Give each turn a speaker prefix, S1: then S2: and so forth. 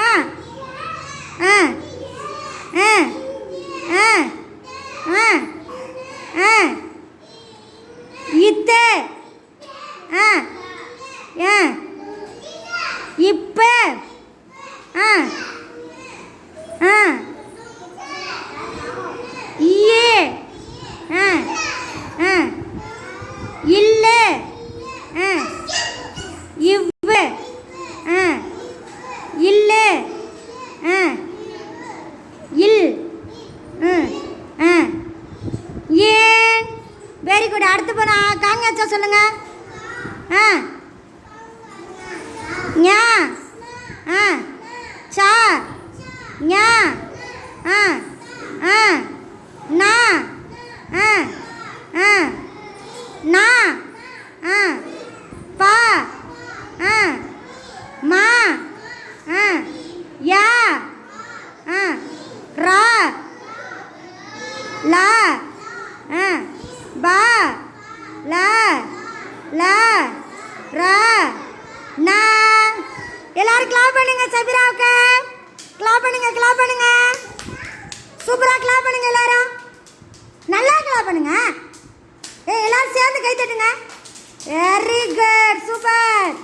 S1: ஆ. ஆ. ஆ. ஆ. ஆ. ஆ. இத்த. ஆ. ஆ. இப்ப ஆ ஆ இயே ஆ ஆ இல்ல ஆ இவ்வு ஆ இல்ல ஆ இல் ம் ஆ ஏன் வெரி குட் அடுத்து போனா காங்கச்சா சொல்லுங்க. ஆ. ஞா. ஆ. சா. ஞா. ஆ. ஆ. நா. ஆ. ஆ. நா. ஆ. பா. ஆ. மா. ஆ. யா. ஆ. ரா. லா ஆ பா லா ல ரா ந. எல்லாரும் கிளாப் பண்ணுங்க சபிராவுக்கு. கிளாப் பண்ணுங்க கிளாப் பண்ணுங்க. சூப்பரா கிளாப் பண்ணுங்க எல்லாரும். நல்லா கிளாப் பண்ணுங்க. ஏ எல்லாரும் சேர்ந்து கை தட்டுங்க. Very good super